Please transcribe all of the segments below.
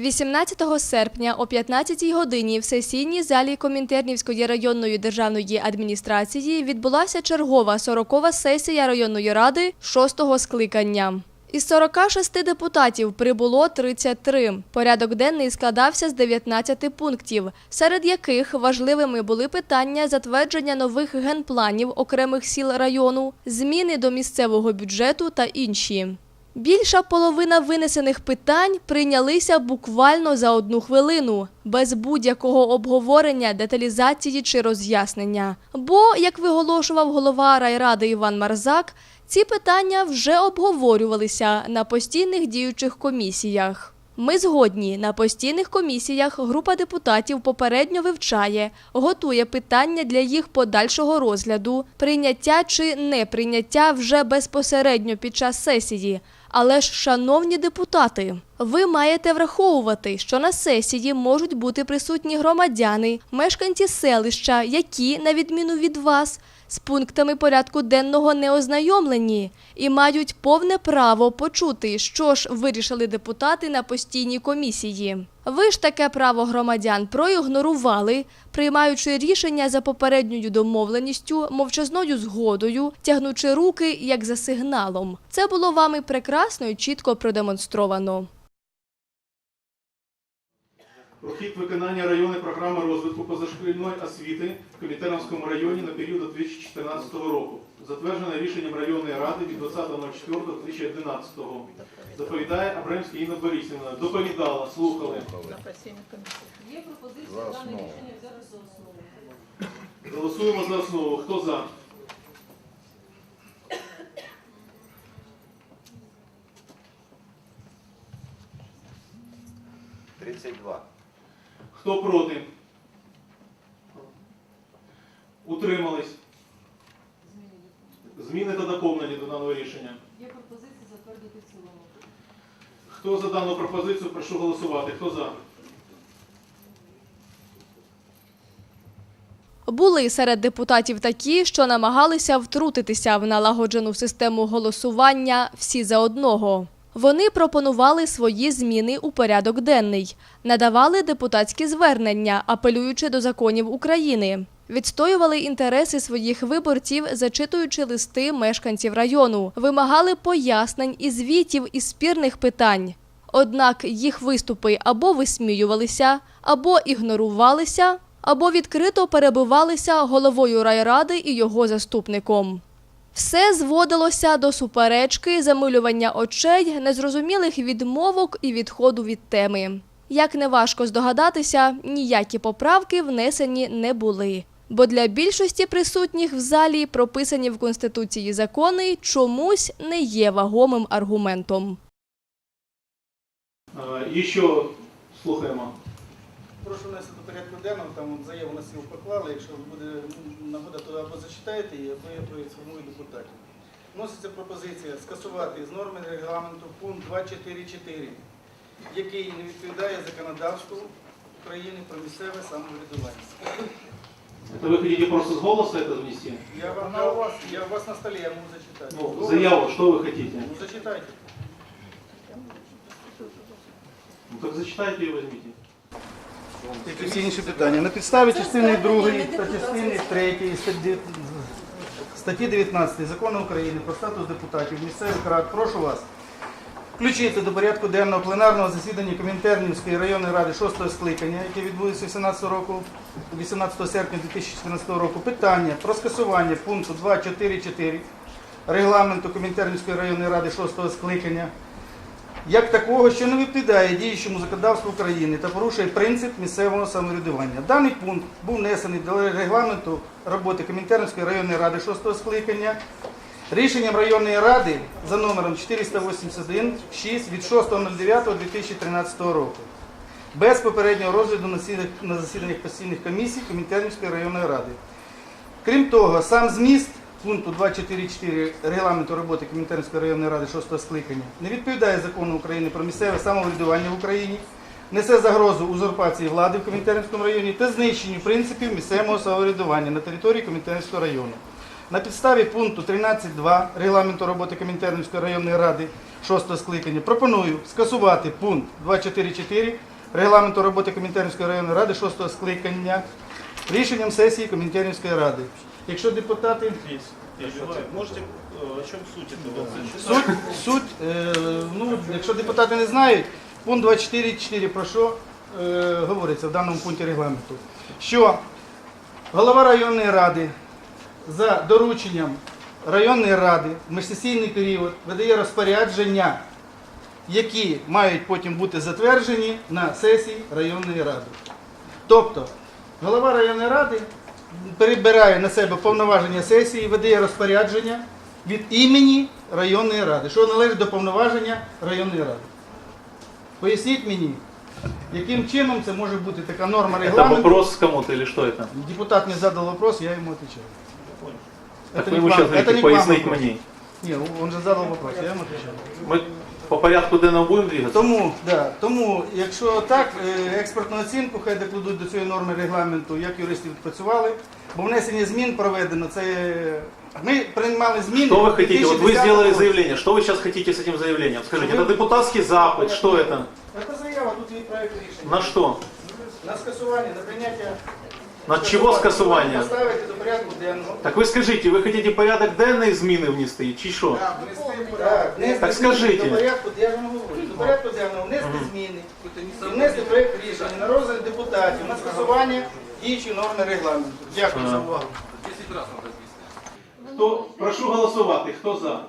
18 серпня о 15 годині в сесійній залі Комінтернівської районної державної адміністрації відбулася чергова 40-ва сесія районної ради 6-го скликання. Із 46 депутатів прибуло 33. Порядок денний складався з 19 пунктів, серед яких важливими були питання затвердження нових генпланів окремих сіл району, зміни до місцевого бюджету та інші. Більша половина винесених питань прийнялися буквально за одну хвилину, без будь-якого обговорення, деталізації чи роз'яснення. Бо, як виголошував голова райради Іван Марзак, ці питання вже обговорювалися на постійних діючих комісіях. Ми згодні на постійних комісіях група депутатів попередньо вивчає, готує питання для їх подальшого розгляду, прийняття чи неприйняття вже безпосередньо під час сесії. Але ж, шановні депутати, ви маєте враховувати, що на сесії можуть бути присутні громадяни, мешканці селища, які, на відміну від вас, з пунктами порядку денного не ознайомлені і мають повне право почути, що ж вирішили депутати на постійній комісії. Ви ж таке право громадян проігнорували, приймаючи рішення за попередньою домовленістю, мовчазною згодою, тягнучи руки як за сигналом. Це було вами прекрасно і чітко продемонстровано. Про хід виконання районної програми розвитку позашкільної освіти в Калітерновському районі на період 2014 року, затверджене рішенням районної ради від 20.04.2011 Доповідає Абрамська Інна Борисівна. Доповідала, слухали. Є пропозиція дане рішення взяти за основу. Голосуємо за основу. Хто за? Тридцять два. Хто проти? Утримались. Зміни та доповнення до даного рішення. Є пропозиція затвердити в цілому. Хто за дану пропозицію, прошу голосувати. Хто за? Були серед депутатів такі, що намагалися втрутитися в налагоджену систему голосування всі за одного. Вони пропонували свої зміни у порядок денний, надавали депутатські звернення, апелюючи до законів України, відстоювали інтереси своїх виборців, зачитуючи листи мешканців району, вимагали пояснень і звітів із спірних питань. Однак їх виступи або висміювалися, або ігнорувалися, або відкрито перебивалися головою райради і його заступником. Все зводилося до суперечки, замилювання очей, незрозумілих відмовок і відходу від теми. Як неважко здогадатися, ніякі поправки внесені не були. Бо для більшості присутніх в залі прописані в Конституції закони чомусь не є вагомим аргументом. І що слухаємо? Прошу внести порядку денного, там от заяву на стіл поклали, якщо буде ну, нагода, то або зачитаєте її, або я проінформую депутатів. Вноситься пропозиція скасувати з норми регламенту пункт 2.4.4, який не відповідає законодавству України про місцеве самоврядування. Это вы хотите просто с голоса это внести? Я вам на вас, я у вас на столі, я можу зачитати. Ну, заяву, что вы хотите? Ну, зачитайте. Ну так зачитайте и возьмите. Які всі інші питання. На підставі частини 2 та частини 3 статті- статті 19 Закону України про статус депутатів місцевих рад, прошу вас включити до порядку денного пленарного засідання Комінтернівської районної ради 6 скликання, яке відбудеться 18 року, 18 серпня 2014 року, питання про скасування пункту 2.4.4 регламенту Комінтернівської районної ради 6 скликання як такого, що не відповідає діючому законодавству України та порушує принцип місцевого самоврядування. Даний пункт був внесений до регламенту роботи Комінтернської районної ради 6 скликання рішенням районної ради за номером 481-6 від 6.09.2013 року. Без попереднього розгляду на засіданнях- постійних комісій Комінтернської районної ради. Крім того, сам зміст пункту 2.4.4 регламенту роботи Комінтернської районної ради 6 скликання не відповідає закону України про місцеве самоврядування в Україні, несе загрозу узурпації влади в Комінтернському районі та знищенню принципів місцевого самоврядування на території Комінтернського району. На підставі пункту 13.2 регламенту роботи Комінтернської районної ради 6 скликання пропоную скасувати пункт 2.4.4 регламенту роботи Комінтернської районної ради 6 скликання рішенням сесії Комінтернської ради. Якщо депутати Можете, э, о чем суть этого? Суть, суть е, ну, якщо депутати не знають, пункт 24.4 про що е, говориться в даному пункті регламенту, що голова районної ради за дорученням районної ради в міжсесійний період видає розпорядження, які мають потім бути затверджені на сесії районної ради. Тобто голова районної ради перебирає на себе повноваження сесії, видає розпорядження від імені районної ради, що належить до повноваження районної ради. Поясніть мені, яким чином це може бути така норма Это регламенту. вопрос к кому-то или что это? Депутат мне задал вопрос, я ему отвечаю. Так Это вы не ему к сейчас вам- это говорите, не к вам пояснить вопрос. мне. Ні, он же задал вопрос, я ему отвечаю. Мы по порядку денного будем двигаться? Тому, да, тому, якщо так, е, експертну оцінку хай докладуть до цієї норми регламенту, як юристи відпрацювали, бо внесення змін проведено, це ми приймали зміни. Что вы в хотите? Вот вы 2010 сделали році. заявление. Что вы сейчас хотите с этим заявлением? Скажите, Вы- это депутатский запад, что это? Це заява, тут є проект рішення. На что? На скасування, на прийняття. на чего скасування? Поставити до порядку денного. Так вы скажите, вы хотите порядок денний зміни внести, чи що? Так, внести Так зміни скажіть. До порядку, говорю, до порядку денного внести зміни. І внести проект рішення на розгляд депутатів на скасування діючої норми регламенту. Дякую за увагу. Хто, прошу голосувати, хто за?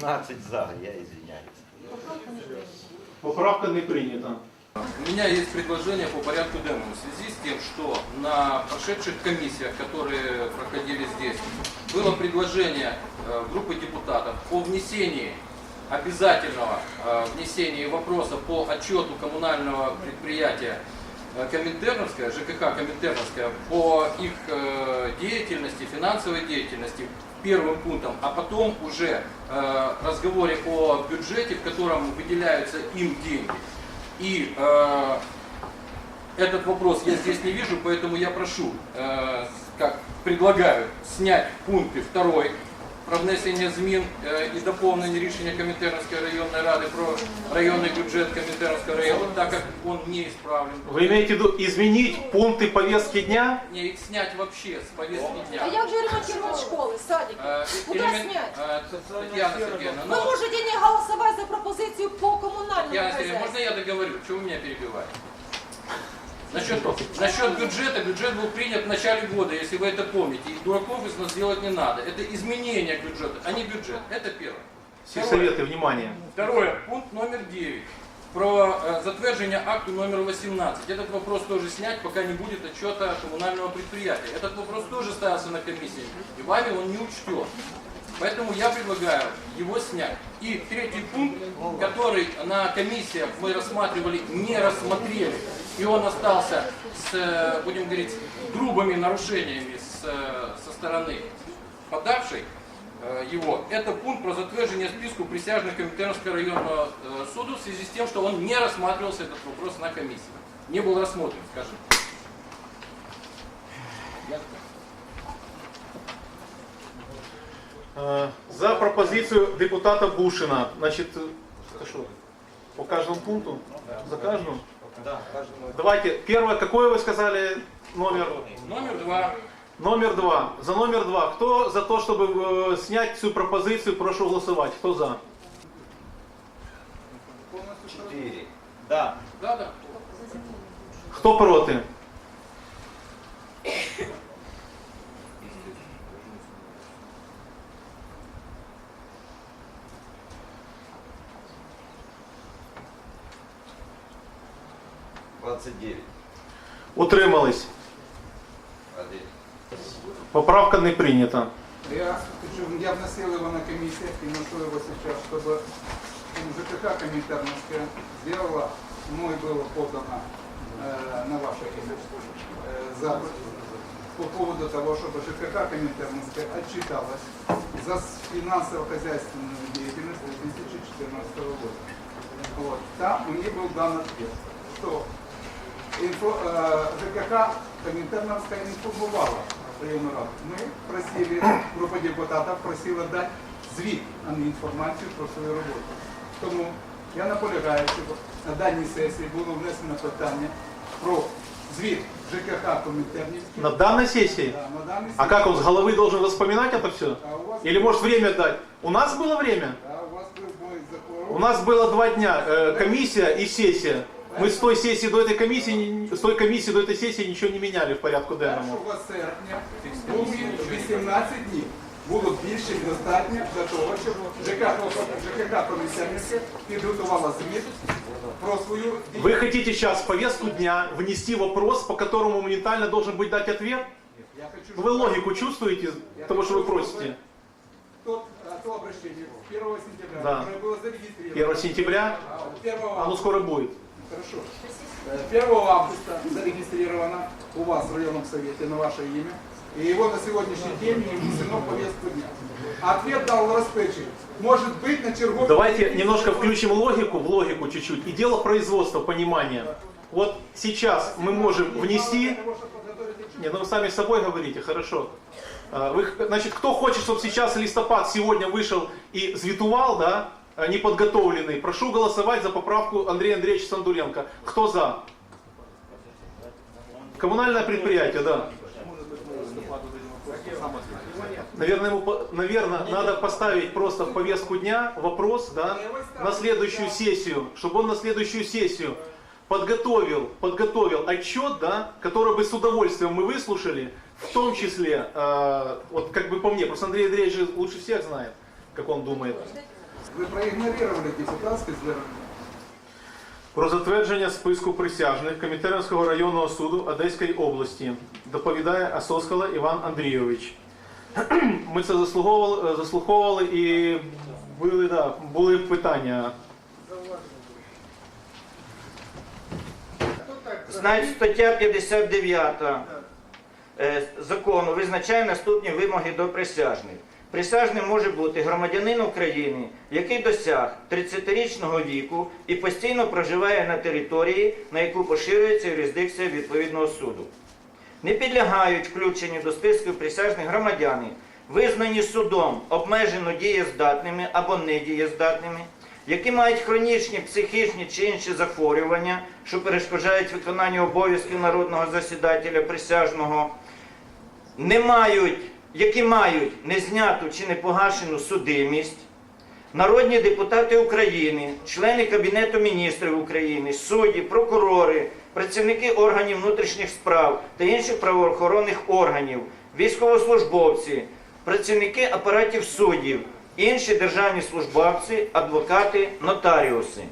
13 за, я извиняюсь. Поправка не прийнята. У меня есть предложение по порядку денному. В связи с тем, что на прошедших комиссиях, которые проходили здесь, было предложение э, группы депутатов о внесении обязательного э, внесения вопроса по отчету коммунального предприятия э, Коминтерновская, ЖКХ Коминтерновская, по их деятельности, финансовой деятельности первым пунктом, а потом уже э, разговоре о бюджете, в котором выделяются им деньги. И э, этот вопрос я здесь не вижу, поэтому я прошу, э, как предлагаю, снять пункты второй про внесення змін е, і доповнення рішення Комінтернської районної ради про районний бюджет Комінтернського району, так как он не исправлен. Вы имеете в виду изменить пункты повестки дня? Не, их снять вообще с повестки дня. А як же ремонтировать школы, садики? Э, Куда элемент- снять? э, Татьяна Сергеевна, Вы ну, можете не голосовать за пропозицию по коммунальному Татьяна Сергеевна, хозяйству. можно я договорю? Чего вы меня перебиваете? Насчет, насчет бюджета, бюджет был принят в начале года, если вы это помните. И дураков из нас делать не надо. Это изменение к бюджету, а не бюджет. Это первое. Все советы, внимание. Второе, пункт номер 9. Про э, затвержение акту номер 18. Этот вопрос тоже снять, пока не будет отчета коммунального предприятия. Этот вопрос тоже ставился на комиссии, и вами он не учтен. Поэтому я предлагаю его снять. И третий пункт, который на комиссиях мы рассматривали, не рассмотрели, и он остался с, э, будем говорить, грубыми нарушениями с, э, со стороны подавшей э, его, это пункт про затвержение списку присяжных Коминтернского районного суду в связи с тем, что он не рассматривался этот вопрос на комиссии. Не был рассмотрен, скажем. За пропозицию депутата Бушина. Значит, что, по каждому пункту? За каждым? Да, Давайте, первое, какое вы сказали номер? Номер два. Номер два. За номер два. Кто за то, чтобы э, снять всю пропозицию, прошу голосовать. Кто за? 4. Да. Да, да. Кто проти? Двадцать девять. Утримались. Один. Поправка не прийнята. Я хочу, я вносил его на комиссию и вношу его сейчас, чтобы ЖКХ Коминтерновская сделала, мной было подано э, на ваше имя э, запад по поводу того, чтобы ЖКХ Коминтерновская отчиталась за с- финансово-хозяйственную деятельность 2014 года. Вот. Там мне был дан ответ, что инфо, э, ЖКХ Коминтерновская информовала районную раду. Мы просили, группа депутатов просила дать звіт, а не інформацію про свою роботу. Тому я наполягаю, щоб на даній сесії було внесено питання про звіт ЖКХ Комінтернівський. На данной сессии? Да, на даній А как он с головы должен воспоминать это все? А у вас, Или может время дать? У нас было время? да, у вас був бой за У нас было два дня, э, комиссия и сессия. Мы с той сессии до этой комиссии, ни- с той комиссии до этой сесии ничего не меняли в порядку денному. 1 серпня був 18 днів. Було більше ніж достатньо для того, щоб ЖКХ, ЖКХ Комісарівська підготувала звіт про свою діяльність. Вы хотите сейчас в повестку дня внести вопрос, по которому моментально должен быть дать ответ? Я хочу, Ну, Вы логику чувствуете того, что вы просите? Тот, а, то обращение 1 сентября, Да. которое было зарегистрировано. 1 сентября, А, 1 оно августа, скоро будет. хорошо. Э, 1 августа зарегистрировано у вас в районном совете на ваше имя. И его на сегодняшний день не внесено в повестку дня. Ответ дал Распечий. Может быть на черговой... Давайте немножко включим логику, в логику чуть-чуть. И дело производства, понимания. Вот сейчас мы можем внести... Не, ну вы сами с собой говорите, хорошо. А, Вы, значит, кто хочет, чтобы сейчас листопад сегодня вышел и звитувал, да, неподготовленный, прошу голосовать за поправку Андрея Андреевича Сандуренко. Кто за? Коммунальное предприятие, да. Наверное, ему, наверное, надо поставить просто в повестку дня вопрос, да, на следующую сессию, чтобы он на следующую сессию подготовил, подготовил отчет, да, который бы с удовольствием мы выслушали, в том числе, э, вот как бы по мне, просто Андрей Андреевич лучше всех знает, как он думает. Вы проигнорировали депутатское звернення. Про затвердження списку присяжних Комітеринського районного суду Одеської області доповідає Асоскала Іван Андрійович. Ми це заслуговували, заслуховували і були, да, були питання. Значить, стаття 59 е, закону визначає наступні вимоги до присяжних. Присяжним може бути громадянин України, який досяг 30-річного віку і постійно проживає на території, на яку поширюється юрисдикція відповідного суду. Не підлягають включенню до списку присяжних громадяни, визнані судом обмежено дієздатними або недієздатними, які мають хронічні психічні чи інші захворювання, що перешкоджають виконанню обов'язків народного засідателя присяжного, не мають, які мають незняту чи непогашену судимість, народні депутати України, члени Кабінету міністрів України, судді, прокурори, працівники органів внутрішніх справ та інших правоохоронних органів, військовослужбовці, працівники апаратів суддів, інші державні службовці, адвокати, нотаріуси.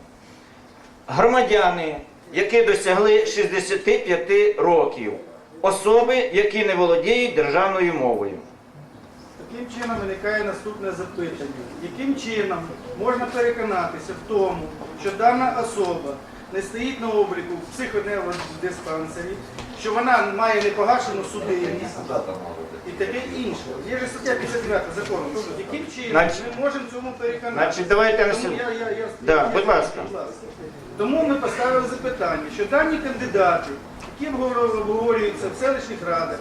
Громадяни, які досягли 65 років, особи, які не володіють державною мовою. Таким чином виникає наступне запитання. Яким чином можна переконатися в тому, що дана особа не стоїть на обліку в психодиспансері, що вона має непогашену судимість і таке інше. Є ж стаття 59 закону. Тобто, яким чином ми можемо цьому переконатися? Значить, давайте Тому сьогодні. я- я- я- Да, я- будь ласка. Тому ми поставили запитання, що дані кандидати, які обговорюються в селищних радах,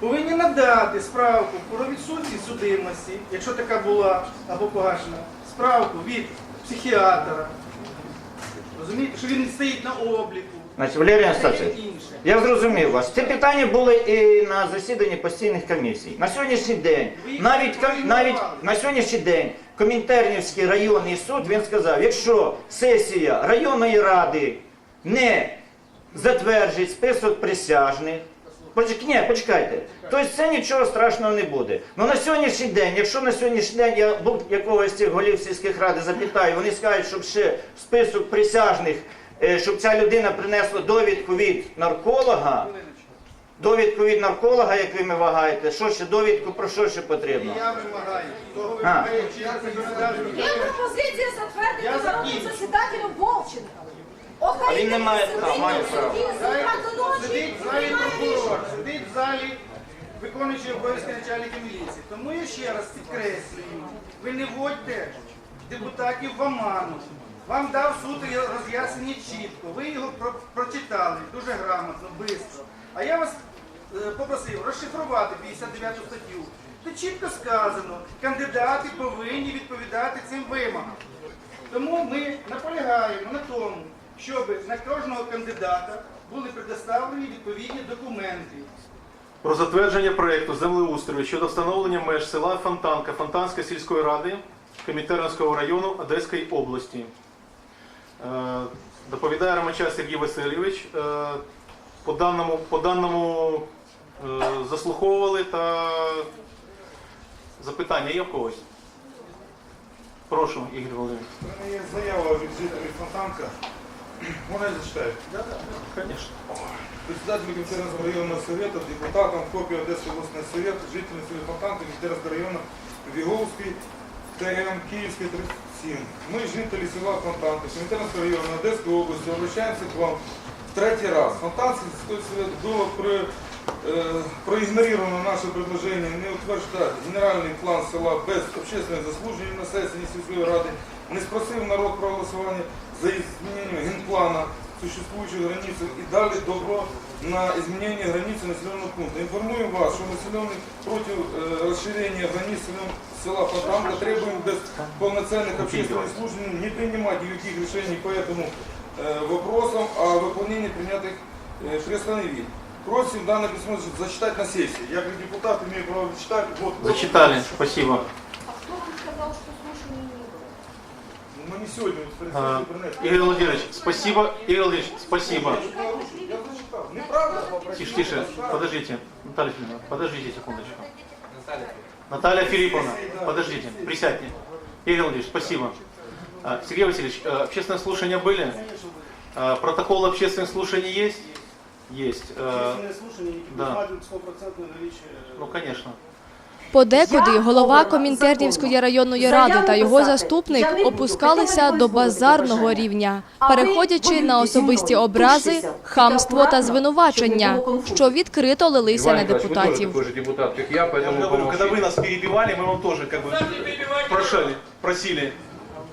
повинні надати справку про відсутність судимості, якщо така була або погашена, справку від психіатра. Розумієте, що він не стоїть на обліку. Значить, Валерій Анастасович, я зрозумів вас. Ці питання були і на засіданні постійних комісій. На сьогоднішній день, навіть, ком- навіть на сьогоднішній день Комінтернівський районний суд він сказав, якщо сесія районної ради не затверджить список присяжних, Поч- Ні, почекайте. Тобто це нічого страшного не буде. Ну на сьогоднішній день, якщо на сьогоднішній день я був якогось з цих голів сільських рад і запитаю, вони скажуть, щоб ще список присяжних, е, щоб ця людина принесла довідку від нарколога, довідку від нарколога, як ви вимагаєте, що ще довідку про що ще потрібно? Я вимагаю. Того А. Є пропозиція затвердити Я народним засідателем Вовченка. А він не має права, має право. Сидить в залі прокурор, сидить в залі виконуючий обов'язки начальника міліції. Тому я ще раз підкреслюю, ви не вводьте депутатів в оману. Вам дав суд роз'яснення чітко. Ви його про- прочитали дуже грамотно, швидко. А я вас е, попросив розшифрувати 59 статтю. Тут чітко сказано, кандидати повинні відповідати цим вимогам. Тому ми наполягаємо на тому, щоб на кожного кандидата були предоставлені відповідні документи. Про затвердження проекту землеустрою щодо встановлення меж села Фонтанка Фонтанської сільської ради Комітернського району Одеської області. Е, Доповідає Ромача Сергій Васильович. Е, По даному, по даному е, заслуховували та запитання є в когось? Прошу, Ігор Володимирович. У мене є заява від жителів Фонтанка. Можна я зачитаю? Конечно. Председателю Комитетского районного совета, депутатам, копия Одесской областной совет, жителям селі Фонтанка, Комитетского району, Віговський, ТМ, Київський, 37. Мы, жители села Фонтанка, Комитетского района Одесской области, обращаемся к вам в третий раз. Фонтанский сельской совет было при, э, проигнорировано наше предложение не утверждать генеральный план села без общественных заслужень на сессии сельской рады, не спросив народ проголосования за изменение генплана существующих границ и дали добро на изменение границы населенного пункта. Информуем вас, что населенный против э, расширения границ населенного села Фонтанка требуем без полноценных общественных служб не принимать никаких решений по этому э, вопросам, а выполнение принятых э, приостановить. Просим данное письмо зачитать на сессии. Я как депутат имею право читать. Вот, Зачитали, спасибо. А кто вам сказал, что не сегодня вот, А. Игорь Владимирович, спасибо. Игорь Владимирович, спасибо. Я зачитал. Неправда? Тише, тише, подождите. Наталья Филипповна, подождите секундочку. Наталья Филипповна, подождите, присядьте. Игорь Владимирович, спасибо. А, Сергей Васильевич, э, общественные слушания были? А, Протокол общественных слушаний есть? Есть. Э, слушання, да. підтверджують 100% наличие Ну, конечно. Подекуди голова Комінтернівської районної ради та його заступник опускалися до базарного рівня, переходячи на особисті образи, хамство та звинувачення, що відкрито лилися на депутатів. тоже депутат, как я, Я поэтому же говорю, когда вы помолчите. нас перебивали, мы вам тоже как бы прошали, просили.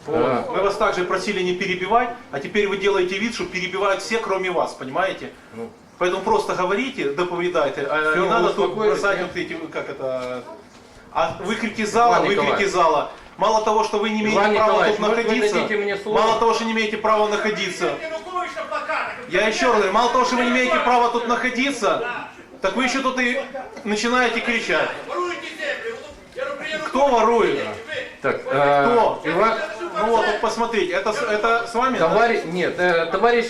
Вот. Да. Мы вас также просили не перебивать, а теперь вы делаете вид, что перебивают все, кроме вас, понимаете? Ну. Поэтому просто говорите, доповедайте, а Всё, не вы надо тут успокоились, бросать нет? вот эти, как это... А выкрики зала, Иван выкрики Николаевич. зала. Мало того, что вы не имеете Иван права Николаевич, тут может, вы находиться, дадите мне слово? мало того, что не имеете права находиться, я еще раз говорю, мало того, что вы не имеете права тут находиться, так вы еще тут и начинаете кричать. Кто ворует? Так, э, Кто? Иван, Ну вот, вот посмотрите, это, с- это с вами? да? товарищ, нет, э, товарищ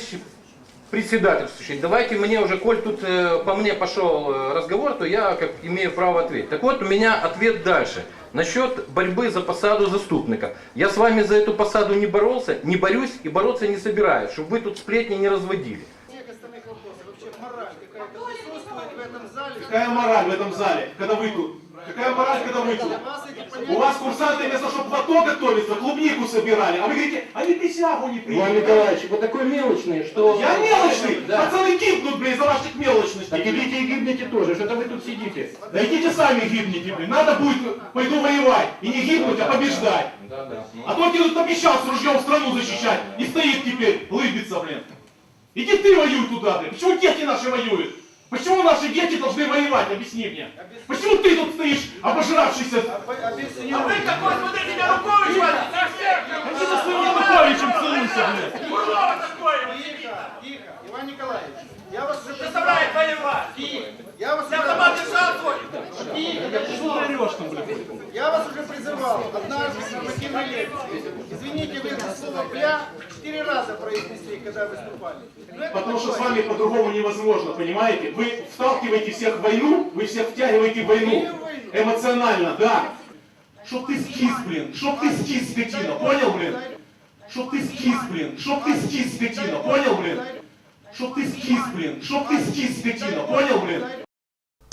председательствующий, давайте мне уже, коль тут э, по мне пошел э, разговор, то я как имею право ответить. Так вот, у меня ответ дальше. Насчет борьбы за посаду заступника. Я с вами за эту посаду не боролся, не борюсь и бороться не собираюсь, чтобы вы тут сплетни не разводили. Какая мораль в этом зале, когда вы тут? Какая мораль, когда вы? У вас курсанты вместо чтобы плато готовиться, клубнику собирали, а вы говорите, они присягу не приняли. Иван Николаевич, вы такой мелочный, что... Я мелочный! Да. Пацаны гибнут, блин, из-за ваших мелочностей. Так идите и гибните тоже, что-то вы тут сидите. Да идите сами гибните, блин. Надо будет, пойду воевать. И не гибнуть, а побеждать. Да, да. А то тебе тут обещал с ружьем страну защищать. И стоит теперь, лыбится, блин. Иди ты воюй туда, блин. Почему дети наши воюют? Почему наши дети должны воевать? Объясни мне. Почему ты тут стоишь, обожравшийся? А вы какой, смотрите, Янукович Иди за своим Януковичем целуйся, блин. Тихо, тихо. Иван Николаевич, я вас уже представляю воевать. Тихо. Я вас уже... Тихо, да Что ты орешь там, блин? Я вас уже призывал однажды в нормативной лекции. Извините, вы это слово «бля» четыре раза произнесли, когда выступали. Но это Потому что с такое. вами по-другому невозможно, понимаете? Вы вталкиваете всех в войну, вы всех втягиваете в войну. Эмоционально, да. Чтоб ты скис, блин, чтоб ты скис, скотина, понял, блин? Чтоб ты скис, блин, чтоб ты скис, скотина, понял, блин? Чтоб ты скис, блин, чтоб ты скис, скотина, понял, блин?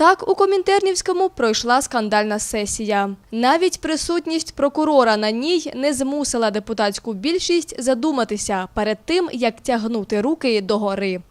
Так у Комінтернівському пройшла скандальна сесія. Навіть присутність прокурора на ній не змусила депутатську більшість задуматися перед тим, як тягнути руки догори.